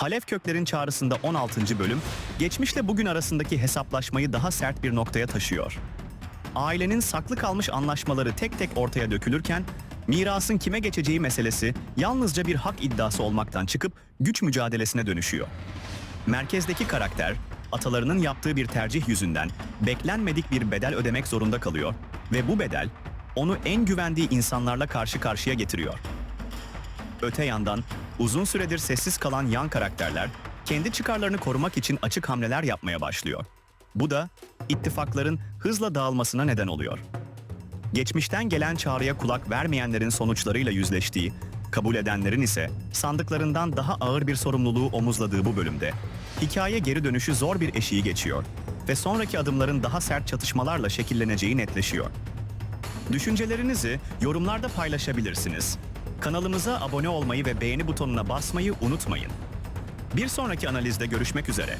Halef Kökler'in çağrısında 16. bölüm, geçmişle bugün arasındaki hesaplaşmayı daha sert bir noktaya taşıyor. Ailenin saklı kalmış anlaşmaları tek tek ortaya dökülürken, mirasın kime geçeceği meselesi yalnızca bir hak iddiası olmaktan çıkıp güç mücadelesine dönüşüyor. Merkezdeki karakter, atalarının yaptığı bir tercih yüzünden beklenmedik bir bedel ödemek zorunda kalıyor ve bu bedel onu en güvendiği insanlarla karşı karşıya getiriyor. Öte yandan uzun süredir sessiz kalan yan karakterler kendi çıkarlarını korumak için açık hamleler yapmaya başlıyor. Bu da ittifakların hızla dağılmasına neden oluyor. Geçmişten gelen çağrıya kulak vermeyenlerin sonuçlarıyla yüzleştiği, kabul edenlerin ise sandıklarından daha ağır bir sorumluluğu omuzladığı bu bölümde hikaye geri dönüşü zor bir eşiği geçiyor ve sonraki adımların daha sert çatışmalarla şekilleneceği netleşiyor. Düşüncelerinizi yorumlarda paylaşabilirsiniz. Kanalımıza abone olmayı ve beğeni butonuna basmayı unutmayın. Bir sonraki analizde görüşmek üzere.